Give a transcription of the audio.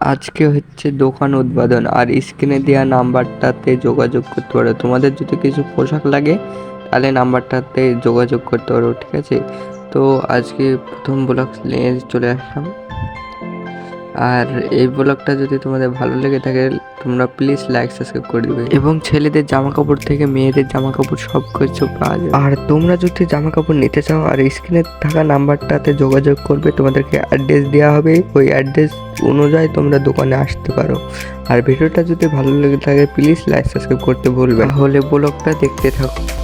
আজকে হচ্ছে দোকান উদ্বোধন, আর স্ক্রিনে দেওয়া নাম্বারটাতে যোগাযোগ করতে পারো। তোমাদের যদি কিছু পোশাক লাগে, তাহলে নাম্বারটাতে যোগাযোগ করতে পারো, ঠিক আছে? তো আজকে প্রথম ব্লগ নিয়ে চলে আসলাম। আর এই ব্লগটা যদি তোমাদের ভালো লেগে থাকে তোমরা প্লিজ লাইক সাবস্ক্রাইব করে দিবে। এবং ছেলেদের জামা কাপড় থেকে মেয়েদের জামা কাপড় সব কিছু পাওয়া যায়। আর তোমরা যদি জামা কাপড় নিতে চাও আর স্ক্রিনে থাকা নাম্বারটাতে যোগাযোগ করবে তোমাদেরকে অ্যাড্রেস দেওয়া হবে। ওই অ্যাড্রেস অনুযায়ী তোমরা দোকানে আসতে পারো। আর ভিডিওটা যদি ভালো লেগে থাকে প্লিজ লাইক সাবস্ক্রাইব করতে ভুলবে না। হলে ব্লগটা দেখতে থাকো।